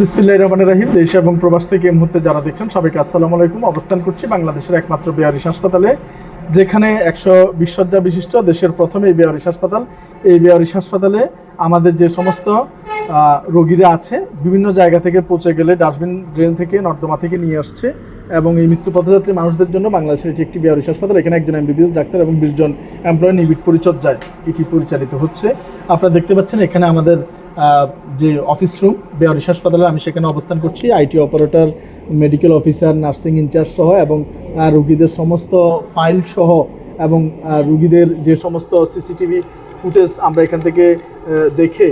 বিসমিল্লাহির রহমানির রহিম, দেশ এবং প্রবাস থেকে এই মুহূর্তে যারা দেখছেন সবাইকে আসসালামু আলাইকুম। অবস্থান করছি বাংলাদেশের একমাত্র বেয়ারিশ হাসপাতালে, যেখানে একশো বিশ্বজ্জা বিশিষ্ট দেশের প্রথম এই বেয়ারিশ হাসপাতাল। এই বেয়ারিশ হাসপাতালে আমাদের যে সমস্ত রোগীরা আছে, বিভিন্ন জায়গা থেকে পৌঁছে গেলে ডাস্টবিন ড্রেন থেকে নর্দমা থেকে নিয়ে আসছে এবং এই মৃত্যু পথযাত্রী মানুষদের জন্য বাংলাদেশের এটি একটি বেয়ারিশ হাসপাতাল। এখানে একজন এমবিবিএস ডাক্তার এবং বিশজন এমপ্লয় নিবিড় পরিচর্যায় এটি পরিচালিত হচ্ছে। আপনারা দেখতে পাচ্ছেন এখানে আমাদের যে অফিস রুম বেয়ারিশ হাসপাতালে আমি সেখানে অবস্থান করছি। IT operator medical officer nursing in charge সহ এবং রুগীদের সমস্ত ফাইল সহ এবং রুগীদের যে সমস্ত সিসিটিভি ফুটেজ আমরা এখান থেকে দেখে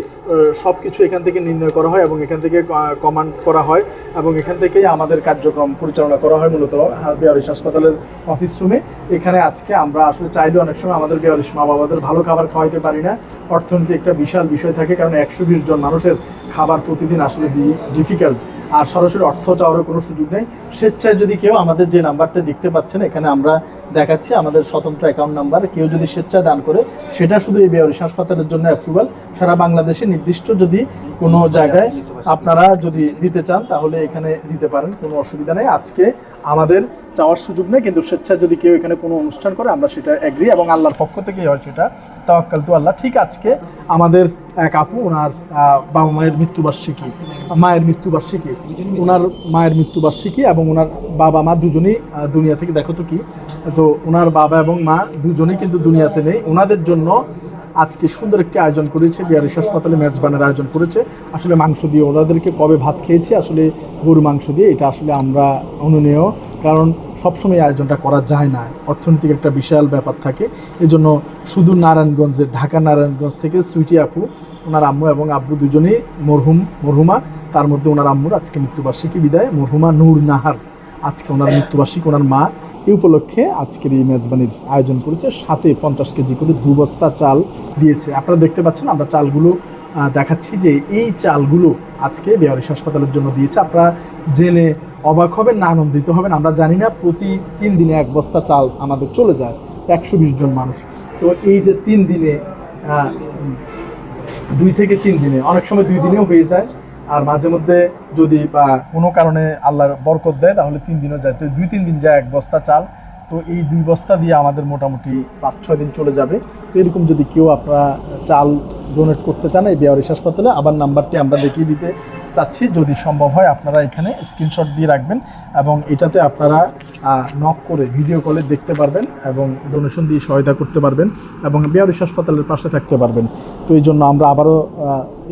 সব কিছু এখান থেকে নির্ণয় করা হয় এবং এখান থেকে কমান্ড করা হয় এবং এখান থেকেই আমাদের কার্যক্রম পরিচালনা করা হয় মূলত বেয়ারিশ হাসপাতালের অফিস রুমে এখানে আজকে আমরা আসলে চাইলে অনেক সময় আমাদের বেয়ারিশ মা বাবাদের ভালো খাবার খাওয়াইতে পারি না। অর্থনীতি একটা বিশাল বিষয় থাকে কারণ একশো বিশ জন মানুষের খাবার প্রতিদিন আসলে ডিফিকাল্ট আর সরাসরি অর্থ চাওয়ারও কোনো সুযোগ নেই। স্বেচ্ছায় যদি কেউ আমাদের যে নাম্বারটা দেখতে পাচ্ছেন, এখানে আমরা দেখাচ্ছি আমাদের স্বতন্ত্র অ্যাকাউন্ট নাম্বার কেউ যদি স্বেচ্ছায় দান করে, সেটা শুধু এই বেয়ারিশ হাসপাতালের জন্য অ্যাপ্রুভাল সারা বাংলাদেশে নির্দিষ্ট যদি কোনো জায়গায় আপনারা যদি দিতে চান, তাহলে এখানে দিতে পারেন, কোনো অসুবিধা নেই। আজকে আমাদের চাওয়ার সুযোগ নেই, কিন্তু স্বেচ্ছায় যদি কেউ এখানে কোনো অনুষ্ঠান করে, আমরা সেটা অ্যাগ্রি এবং আল্লাহর পক্ষ থেকেই হয় সেটা। তাওয়াক্কাল তু আল্লাহ। ঠিক আজকে আমাদের এক আপু, ওনার বাবা মায়ের মৃত্যুবার্ষিকী মায়ের মৃত্যুবার্ষিকী। ওনার মায়ের মৃত্যুবার্ষিকী এবং ওনার বাবা মা দুজনেই দুনিয়া থেকে, দেখো তো কি? তো ওনার বাবা এবং মা দুজনেই কিন্তু দুনিয়াতে নেই। ওনাদের জন্য আজকে সুন্দর একটি আয়োজন করেছে। বিহারিশ হাসপাতালে মেজবানের আয়োজন করেছে। আসলে মাংস দিয়ে ওনাদেরকে কবে ভাত খেয়েছি, আসলে গরু মাংস দিয়ে, এটা আসলে আমরা অনুনীয়। কারণ সবসময় আয়োজনটা করা যায় না। অর্থনৈতিক একটা বিশাল ব্যাপার থাকে। এজন্য শুধু নারায়ণগঞ্জের ঢাকা নারায়ণগঞ্জ থেকে সুইটি আপু, ওনার আম্মু এবং আব্বু দুজনেই মরহুম, মরহুমা। তার মধ্যে ওনার আম্মুর আজকে মৃত্যুবার্ষিকী বিদায়। মরহুমা নূর নাহার। আজকে ওনার মৃত্যুবার্ষিকী, ওনার মা। এই উপলক্ষে আজকের এই মেজবানির আয়োজন করেছে। সাথে পঞ্চাশ কেজি করে দু বস্তা চাল দিয়েছে। আপনারা দেখতে পাচ্ছেন, আমরা চালগুলো দেখাচ্ছি যে এই চালগুলো আজকে বেয়ারিশ হাসপাতালের জন্য দিয়েছে। আপনারা জেনে অবাক হবেন না, আনন্দিত হবেন। আমরা জানি না, প্রতি তিন দিনে এক বস্তা চাল আমাদের চলে যায়, একশো বিশ জন মানুষ। তো এই যে তিন দিনে দুই থেকে তিন দিনে, অনেক সময় দুই দিনেও হয়ে যায়। আর মাঝে মধ্যে যদি বা কোনো কারণে আল্লাহর বরকত দেয়, তাহলে তিন দিনও যায়। তো দুই, তিন দিন যায় এক বস্তা চাল। তো এই দুই বস্তা দিয়ে আমাদের মোটামুটি পাঁচ, ছয় দিন চলে যাবে। তো এরকম যদি কেউ আপনারা চাল ডোনেট করতে চান এই বেয়ারিশ হাসপাতালে, আবার নাম্বারটি আমরা দেখিয়ে দিতে চাচ্ছি। যদি সম্ভব হয় আপনারা এখানে স্ক্রিনশট দিয়ে রাখবেন এবং এটাতে আপনারা নক করে ভিডিও কলে দেখতে পারবেন এবং ডোনেশন দিয়ে সহায়তা করতে পারবেন এবং বেয়ারিশ হাসপাতালের পাশে থাকতে পারবেন। তো এই জন্য আমরা আবারও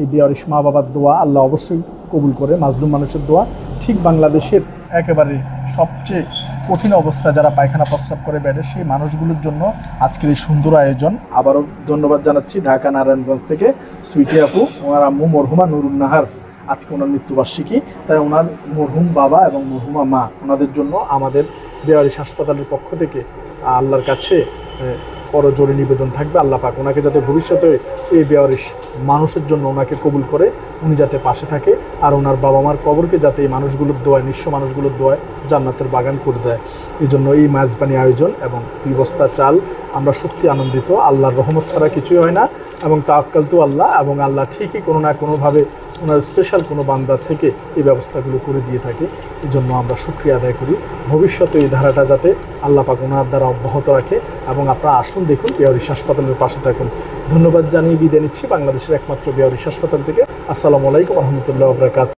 এই বেয়ারিশ মা বাবার দোয়া আল্লাহ অবশ্যই কবুল করে, মাজলুম মানুষের দোয়া। ঠিক বাংলাদেশের একেবারে সবচেয়ে কঠিন অবস্থা যারা পায়খানা প্রস্রাব করে বেড়ে, সেই মানুষগুলোর জন্য আজকের এই সুন্দর আয়োজন। আবারও ধন্যবাদ জানাচ্ছি ঢাকা নারায়ণগঞ্জ থেকে সুইটি আপু, ওনার আম্মু মরহুমা নুরুন নাহার। আজকে ওনার মৃত্যুবার্ষিকী, তাই ওনার মরহুম বাবা এবং মরহুমা মা, ওনাদের জন্য আমাদের বেয়ারিশ হাসপাতালের পক্ষ থেকে আল্লাহর কাছে করজোরে নিবেদন থাকবে। আল্লাহ পাক ওনাকে যাতে ভবিষ্যতে এই বেয়ারিশ মানুষের জন্য ওনাকে কবুল করে, উনি যাতে পাশে থাকে আর ওনার বাবা মার কবরকে যাতে এই মানুষগুলোর দোয়ায়, নিঃস্ব মানুষগুলোর দোয়ায় জান্নাতের বাগান করে দেয়। এই জন্য এই মাঝবানি আয়োজন এবং দুই বস্তা চাল, আমরা সত্যি আনন্দিত। আল্লাহর রহমত ছাড়া কিছুই হয় না এবং তাক্কাল তো আল্লাহ এবং আল্লাহ ঠিকই কোনো না কোনোভাবে ওনার স্পেশাল কোনো বান্দার থেকে এই ব্যবস্থাগুলো করে দিয়ে থাকে এই জন্য আমরা সুক্রিয়া আদায় করি। ভবিষ্যতে এই ধারাটা যাতে আল্লাপাক ওনার দ্বারা অব্যাহত রাখে এবং আপনারা আসুন দেখুন বেয়ারিশ হাসপাতালের পাশে থাকুন। ধন্যবাদ জানিয়ে বিদায় নিচ্ছি বাংলাদেশের একমাত্র বেয়ারিশ হাসপাতাল থেকে। আসসালামু আলাইকুম রহমতুল্লাহ বরকাত